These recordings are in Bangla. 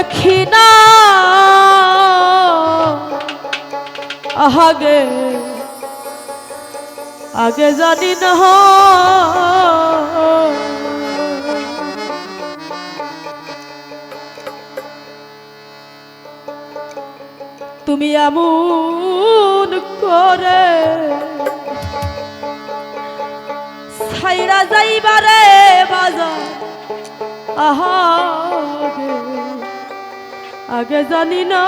দেখি আগে আগে জানি না। তুমি এমন করে ছাইরা যাইবারে বাজার। আহা। আগে জানি না।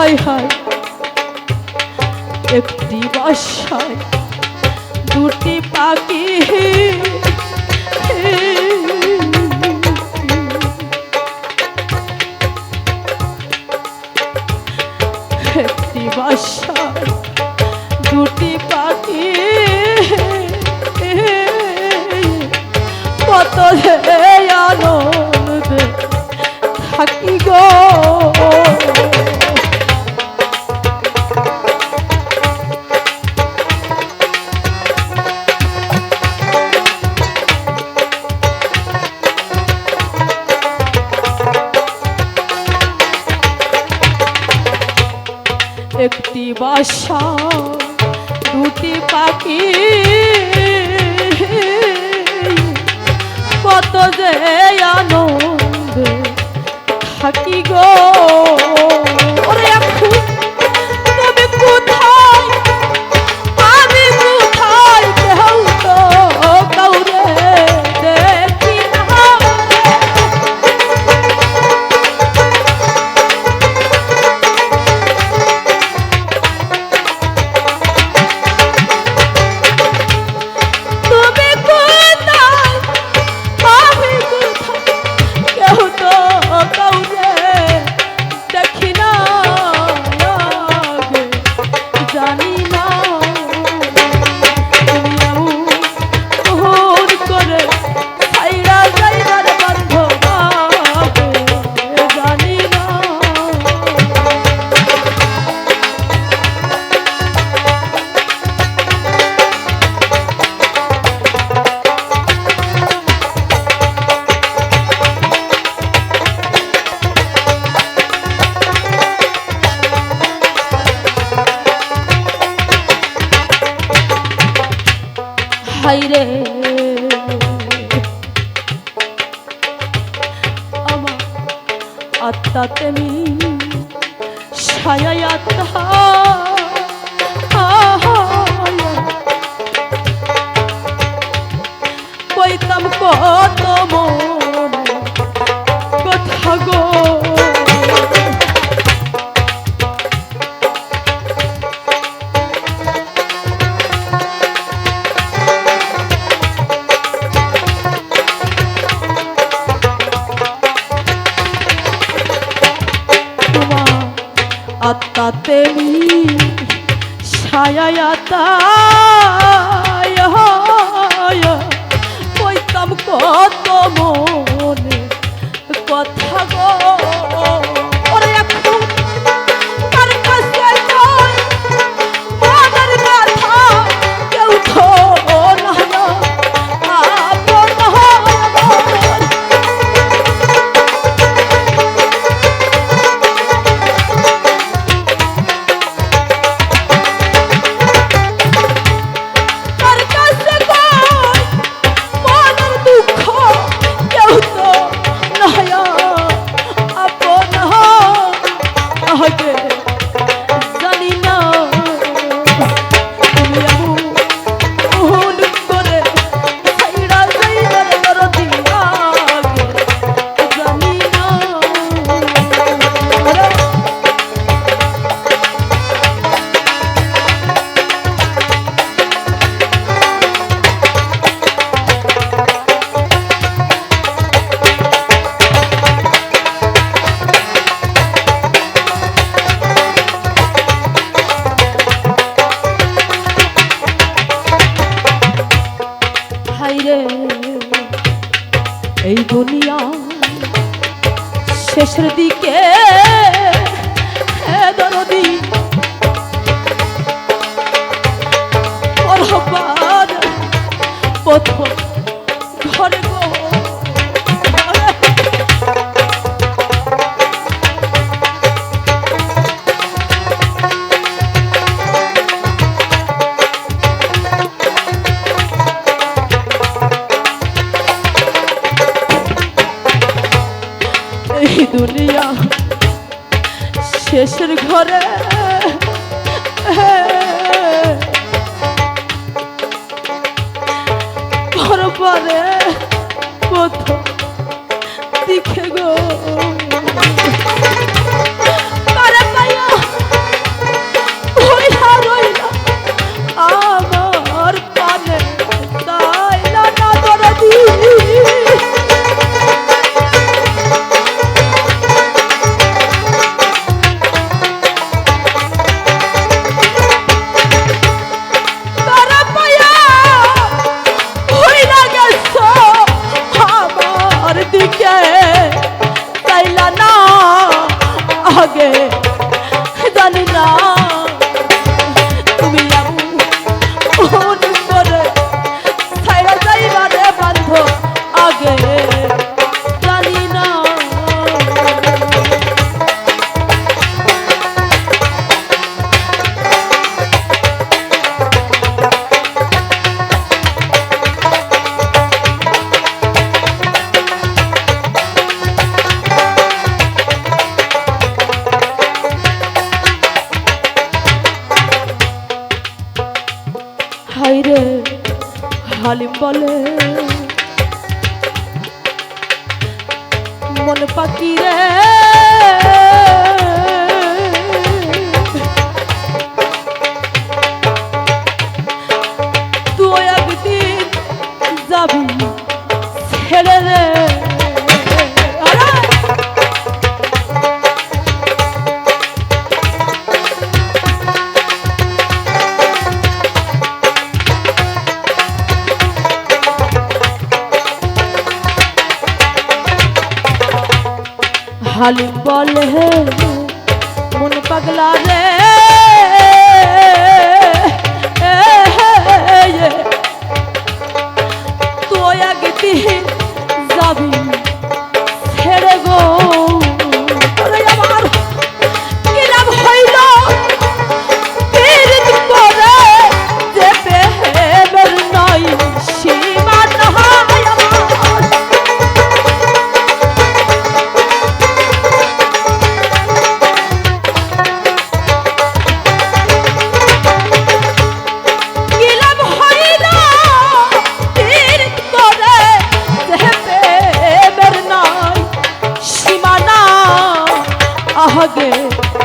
হাই হাই একটি বাসায় দুটি পাখি। একটি বাসায় দুটি পাখি। কত হে আনন্দে থাকি গো। একটি বাসা দুটি পাখি। কত যে আনন্দে থাকি গো। আত্মা তেমি ছায়া আত্মা। কইতাম কত মনে রাতে সায়াতাম কত মন দুনিয়া শেষের দিকে হ্যাঁ দরদি করে। পরে হালিম বলে মন পাখি রে খালি বলে মন পাগলা রে। তুই একদিন যাবি ভাগে